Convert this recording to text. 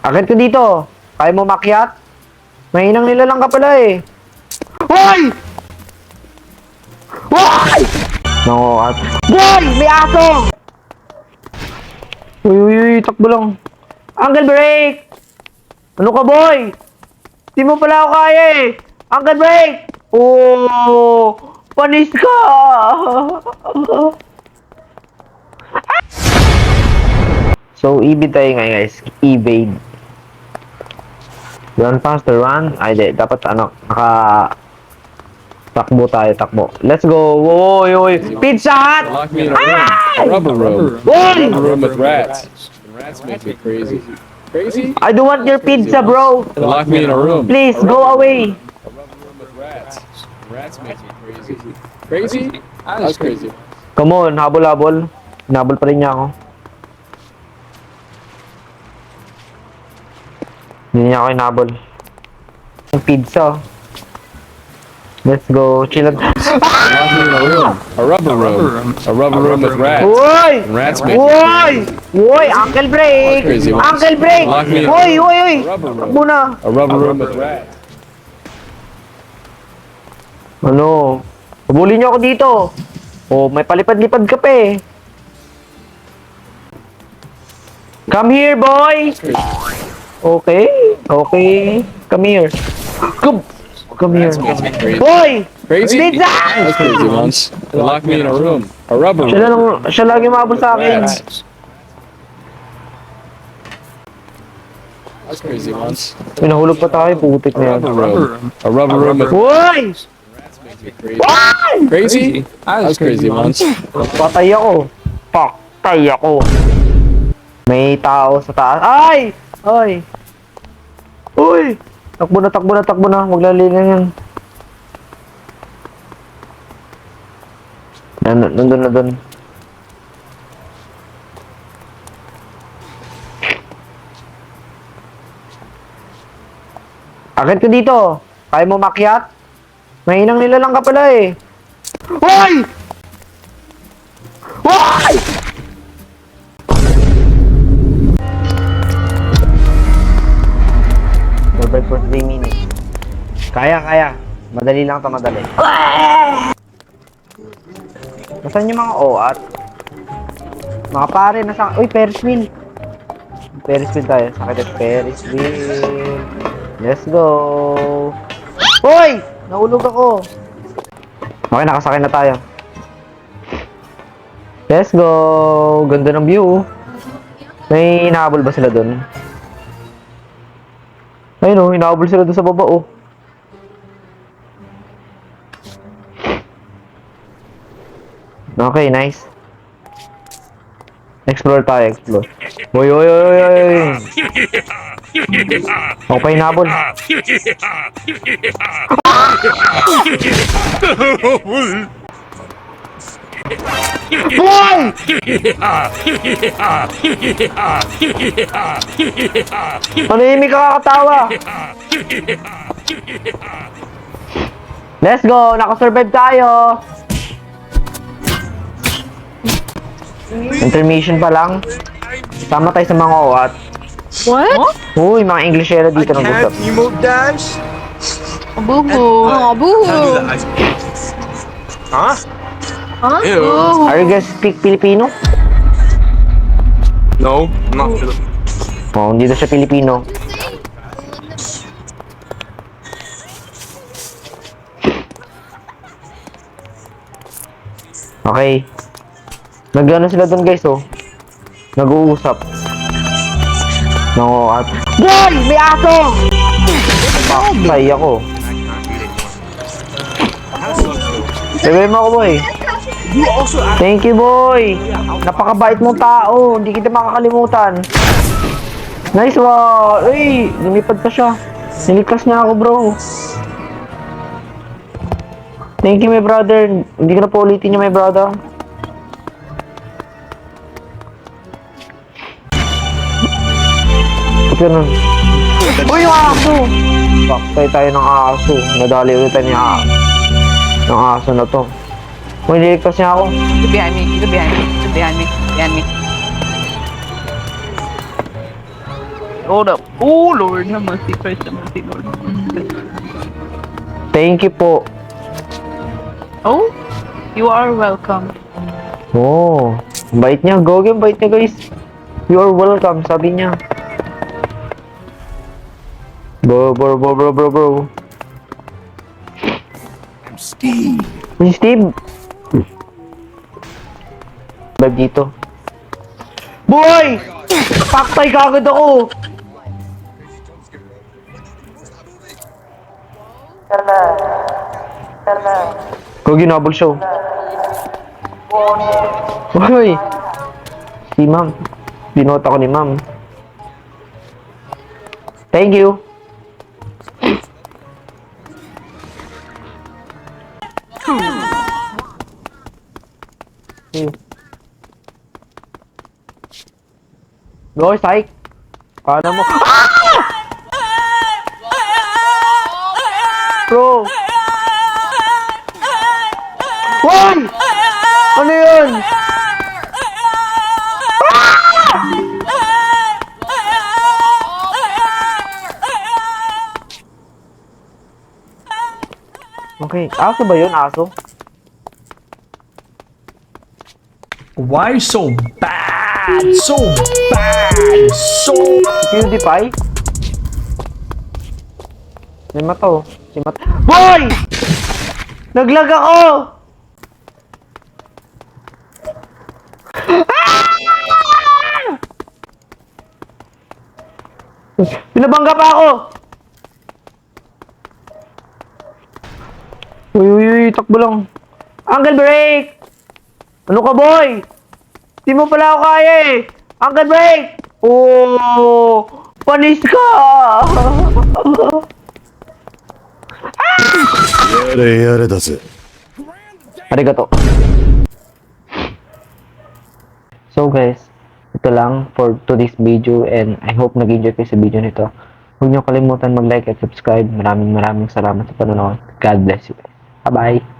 Akit ka dito. Kaya mo makyat? Mahinang nila lang ka pala eh. Hoy! Hoy! No, at... Boy! May aso! Uy, uy, uy, takbo lang. Uncle break! Ano ka, boy? Di mo pala ako kaya eh. Uncle break! Oh, panis ka! so, evade tayo ngayon guys. Evade. Run faster, run. Ay, di. Dapat ano, naka... Takbo tayo, takbo. Let's go! Oy, oy! Pizza Hut! Lock me in a room. A rubber room. Oy! A room with rats. Rats make me crazy. Crazy? I don't want your pizza, bro! Lock me in a room. Please, go away! A rubber room with rats. Rats make me crazy. Crazy? That's crazy. Come on, habol-habol. Hinabol pa rin niya ako. Hindi niya ako hinabol. Yung pizza. Let's go. Chill out. A room. A rubber room. A rubber room with rats. Uy! Rats make Uy! Uy! Uncle break! Crazy ones. Uncle break! Lock me in. Uy! Uy! Uy! Rubber room. Takbo na! A rubber room with rats. Ano? Habulin niyo ako dito. Oh, may palipad-lipad ka pa eh. Come here, boy! Okay, okay. Come here. Come, come here. Boy! Crazy? Pizza! That's crazy ones. They lock me in a room. A rubber Siya room. lang, siya lagi mabot sa akin. Rats. That's crazy ones. Pinahulog pa tayo, putik A na yan. rubber room. A rubber room Boy! crazy. Crazy? That's crazy ones. Patay ako. Patay ako. May tao sa taas. Ay! Ay! Uy! Takbo na, takbo na, takbo na. Maglalina yan. Nan nandun na dun. Akit ka dito. Kaya mo makyat? Mahinang nila lang ka pala eh. Hoy! Hoy! Survive for 3 minutes. Kaya, kaya. Madali lang to madali. Nasaan yung mga OAT? Mga pare, nasa... Uy, Ferris wheel. Ferris wheel tayo. Sakit at Ferris wheel. Let's go. Hoy! Nahulog ako. Okay, nakasakay na tayo. Let's go. Ganda ng view. May hinahabol ba sila dun? Ayun oh, hinahabol sila dun sa baba oh. Okay, nice. Explore tayo, explore. Oy, oy, oy, oy, oy. Ako pa hinabol. Boy! Manahimik ka kakatawa. Let's go! Nakasurvive tayo! Intermission pa lang. Sama tayo sa mga OAT. What? Uy, mga Englishera dito ng gusap. you move dash? Boo-hoo. Oh, boo-hoo. Huh? Huh? Ew. Are you guys speak Filipino? No, I'm not Filipino. Oh, hindi daw siya Pilipino. Okay. Nag-ano sila doon guys oh. Nag-uusap. No, at... Boy! May aso! Pakay ako. Sabi mo ako boy. Thank you boy. Napakabait mong tao. Hindi kita makakalimutan. Nice one! Uy! Lumipad pa siya. Niligtas niya ako, bro. Thank you, my brother. Hindi ko na po ulitin niya, my brother. Ba't ganun? Uy, yung aso! Paktay tayo ng aso. Nadali ulit tayo ng aso na to. Uy, niligtas niya ako. Look behind me. Look behind me. Look behind me. Behind me. hold up. Oh, Lord, have mercy, Christ, have mercy, Lord. Thank you po. Oh, you are welcome. Oh, bait niya. Gogi, ang bait niya guys. You're welcome, sabi niya. Bro, bro, bro, bro, bro, bro. I'm Steve. Steve. Bag dito. Boy! Paktay ka agad ako! Gogi, nabol show. Hoy! Si ma'am. Binota ko ni ma'am. Thank you. Hmm. Boy, psych. Paano mo? Ah! Bro! Hoy! Ano yun? Okay, aso ba yun? Aso? Why so bad? So bad. So PewDiePie? Mata oh. Si mata. Boy! Naglag ako! Ah! Pinabangga pa ako! Uy, uy, uy, takbo lang. Uncle break! Ano ka, boy? Di mo pala ako kaya eh! Uncle break! Oh! Panis ka! Arigato. So guys, ito lang for today's video and I hope nag-enjoy kayo sa video nito. Huwag niyo kalimutan mag-like at subscribe. Maraming maraming salamat sa panonood. God bless you guys. Bye-bye!